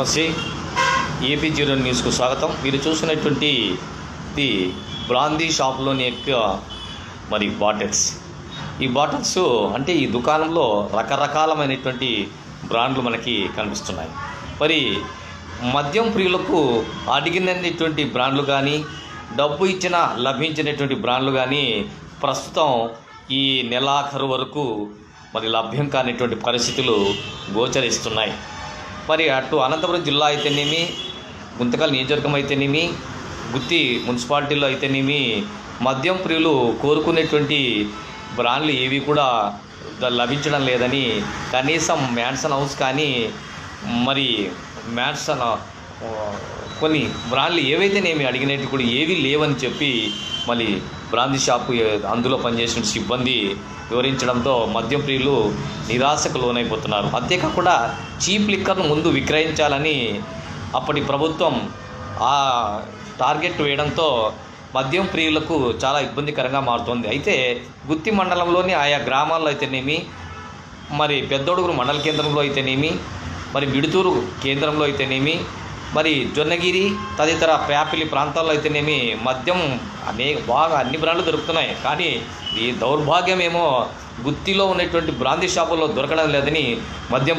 నమస్తే. AP zero న్యూస్కు స్వాగతం. మీరు చూసినటువంటి ది బ్రాందీ షాప్లోని యొక్క మరి బాటిల్స్. ఈ బాటిల్స్ అంటే ఈ దుకాణంలో రకరకాలమైనటువంటి బ్రాండ్లు మనకి కనిపిస్తున్నాయి. మరి మద్యం ప్రియులకు అడిగినటువంటి బ్రాండ్లు కానీ డబ్బు ఇచ్చిన లభించినటువంటి బ్రాండ్లు కానీ ప్రస్తుతం ఈ నెలాఖరు వరకు మరి లభ్యం కానిటువంటి పరిస్థితులు గోచరిస్తున్నాయి. మరి అటు అనంతపురం జిల్లా అయితేనేమి గుంతకల్ నియోజకవర్గం అయితేనేమి గుత్తి మున్సిపాలిటీలో అయితేనేమి మద్యం ప్రియులు కోరుకునేటువంటి బ్రాండ్లు ఏవి కూడా లభించడం లేదని కనీసం మ్యాన్సన్ హౌస్ కానీ మరి మ్యాన్సన్ కొన్ని బ్రాండ్లు ఏవైతేనేమి అడిగినట్టు కూడా ఏవి లేవని చెప్పి మళ్ళీ బ్రాందీ షాపు అందులో పనిచేసిన సిబ్బంది వివరించడంతో మద్యం ప్రియులు నిరాశకు లోనైపోతున్నారు. అంతేకాకుండా చీప్ లిక్కర్ను ముందు విక్రయించాలని అప్పటి ప్రభుత్వం ఆ టార్గెట్ వేయడంతో మద్యం ప్రియులకు చాలా ఇబ్బందికరంగా మారుతోంది. అయితే గుత్తి మండలంలోని ఆయా గ్రామాల్లో అయితేనేమి మరి పెద్దోడుగురు మండల కేంద్రంలో అయితేనేమి మరి మిడుతూరు కేంద్రంలో అయితేనేమి మరి జొన్నగిరి తదితర ప్యాపిలి ప్రాంతాల్లో అయితేనేమి మద్యం అనేక బాగా అన్ని బ్రాండ్లు దొరుకుతున్నాయి. కానీ ఈ దౌర్భాగ్యం ఏమో గుత్తిలో ఉన్నటువంటి బ్రాందీ షాపుల్లో దొరకడం లేదని మద్యం